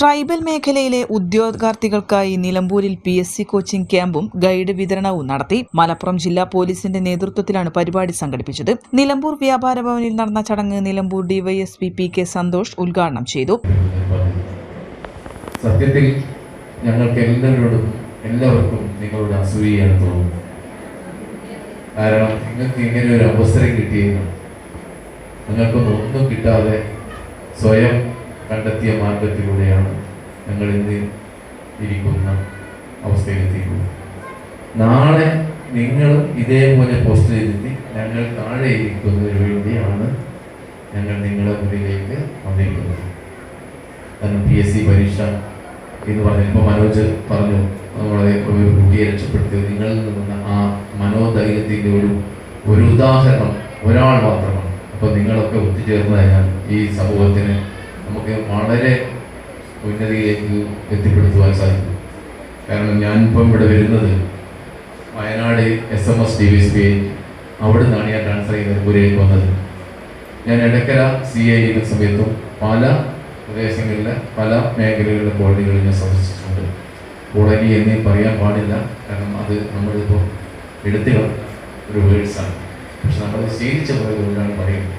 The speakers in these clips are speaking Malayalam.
ട്രൈബൽ മേഖലയിലെ ഉദ്യോഗാർത്ഥികൾക്കായി നിലമ്പൂരിൽ പി എസ് സി കോച്ചിംഗ് ക്യാമ്പും ഗൈഡ് വിതരണവും നടത്തി മലപ്പുറം ജില്ലാ പോലീസിന്റെ നേതൃത്വത്തിലാണ് പരിപാടി സംഘടിപ്പിച്ചത്. നിലമ്പൂർ വ്യാപാര ഭവനിൽ നടന്ന ചടങ്ങ് Nilambur DYSP P K Santhosh ഉദ്ഘാടനം ചെയ്തു. സത്യത്തിൽ ഞങ്ങൾക്ക് എല്ലാവരോടും എല്ലാവർക്കും നിങ്ങളുടെ അസൂയയാണ് തോന്നുന്നത്. കാരണം നിങ്ങൾക്ക് ഇങ്ങനെ ഒരു അവസരം കിട്ടിയെന്നും നിങ്ങൾക്കൊന്നും ഒന്നും കിട്ടാതെ സ്വയം കണ്ടെത്തിയ മാർഗത്തിലൂടെയാണ് ഞങ്ങൾ ഇന്ന് ഇരിക്കുന്ന അവസ്ഥയിലെത്തിയിട്ടുള്ളത് നാളെ നിങ്ങളും ഇതേപോലെ പോസ്റ്റ് ചെയ്തിട്ട് ഞങ്ങൾ താഴെ ഇരിക്കുന്നതിന് വേണ്ടിയാണ് ഞങ്ങൾ നിങ്ങളെ മുന്നിലേക്ക് വന്നിരിക്കുന്നത്. കാരണം പി എസ് സി പരീക്ഷ എന്ന് പറഞ്ഞു ഇപ്പോൾ മനോജ് പറഞ്ഞു നമ്മളെ ഒരു കുട്ടിയെ രക്ഷപ്പെടുത്തിയത് നിങ്ങളിൽ നിന്നുള്ള ആ മനോധൈര്യത്തിന്റെ ഒരു ഒരു ഉദാഹരണം ഒരാൾ മാത്രമാണ്. അപ്പോൾ നിങ്ങളൊക്കെ ഒത്തുചേർന്നതിനാൽ ഈ സമൂഹത്തിന് നമുക്ക് വളരെ ഉന്നതിയിലേക്ക് എത്തിപ്പെടുത്തുവാൻ സാധിക്കും. കാരണം ഞാനിപ്പം ഇവിടെ വരുന്നത് Wayanad S M S D V S P അവിടെ നിന്നാണ് ഞാൻ ട്രാൻസ്ഫർ ചെയ്ത് പുരയിൽ വന്നത്. ഞാൻ ഇടക്കര സി ഐ ചെയ്യുന്ന സമയത്തും പല പ്രദേശങ്ങളിലെ പല മേഖലകളിലെ കോളനികളിൽ ഞാൻ സന്ദർശിച്ചിട്ടുണ്ട്. കോളനി എന്നേ പറയാൻ പാടില്ല. കാരണം അത് നമ്മളിപ്പോൾ എടുത്തു കളഞ്ഞ ഒരു വേഴ്സാണ് പക്ഷെ നമ്മൾ ശീലിച്ച പോയത് കൊണ്ടാണ് പറയുന്നത്.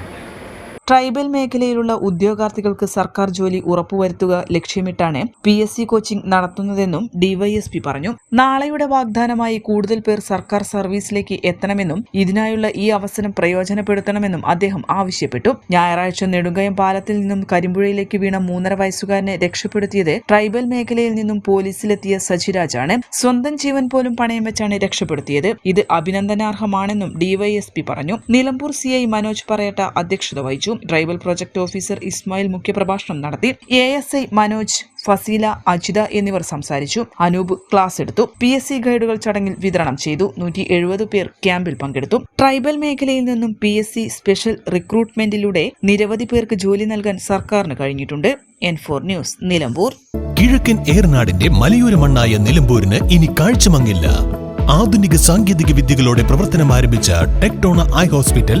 ട്രൈബൽ മേഖലയിലുള്ള ഉദ്യോഗാർത്ഥികൾക്ക് സർക്കാർ ജോലി ഉറപ്പുവരുത്തുക ലക്ഷ്യമിട്ടാണ് പി എസ് സി കോച്ചിംഗ് നടത്തുന്നതെന്നും ഡിവൈഎസ്പി പറഞ്ഞു. നാളെയുടെ വാഗ്ദാനമായി കൂടുതൽ പേർ സർക്കാർ സർവീസിലേക്ക് എത്തണമെന്നും ഇതിനായുള്ള ഈ അവസരം പ്രയോജനപ്പെടുത്തണമെന്നും അദ്ദേഹം ആവശ്യപ്പെട്ടു. ഞായറാഴ്ച നെടുങ്കയം പാലത്തിൽ നിന്നും കരിമ്പുഴയിലേക്ക് വീണ മൂന്നര വയസ്സുകാരനെ രക്ഷപ്പെടുത്തിയത് ട്രൈബൽ മേഖലയിൽ നിന്നും പോലീസിലെത്തിയ സജിരാജാണ്. സ്വന്തം ജീവൻ പോലും പണയം വെച്ചാണ് രക്ഷപ്പെടുത്തിയത്. ഇത് അഭിനന്ദനാർഹമാണെന്നും ഡിവൈഎസ്പി പറഞ്ഞു. നിലമ്പൂർ സിഐ മനോജ് പറയട്ട അധ്യക്ഷത വഹിച്ചു. ട്രൈബൽ പ്രൊജക്ട് ഓഫീസർ ഇസ്മായിൽ മുഖ്യപ്രഭാഷണം നടത്തി. A S I Manoj Faseela Ajitha എന്നിവർ സംസാരിച്ചു. അനൂപ് ക്ലാസ് എടുത്തു. പി എസ് സി ഗൈഡുകൾ ചടങ്ങിൽ വിതരണം ചെയ്തു. നൂറ്റി എഴുപത് പേർ ക്യാമ്പിൽ പങ്കെടുത്തു. ട്രൈബൽ മേഖലയിൽ നിന്നും പി എസ് സി സ്പെഷ്യൽ റിക്രൂട്ട്മെന്റിലൂടെ നിരവധി പേർക്ക് ജോലി നൽകാൻ സർക്കാരിന് കഴിഞ്ഞിട്ടുണ്ട്. N four news Nilambur. കിഴക്കൻ ഏർനാടിന്റെ മലയോര മണ്ണായ നിലമ്പൂരിന് ഇനി കാഴ്ചമങ്ങില്ല. ആധുനിക സാങ്കേതിക വിദ്യകളോടെ പ്രവർത്തനം ആരംഭിച്ച ടെക്ടോണ ഐ ഹോസ്പിറ്റൽ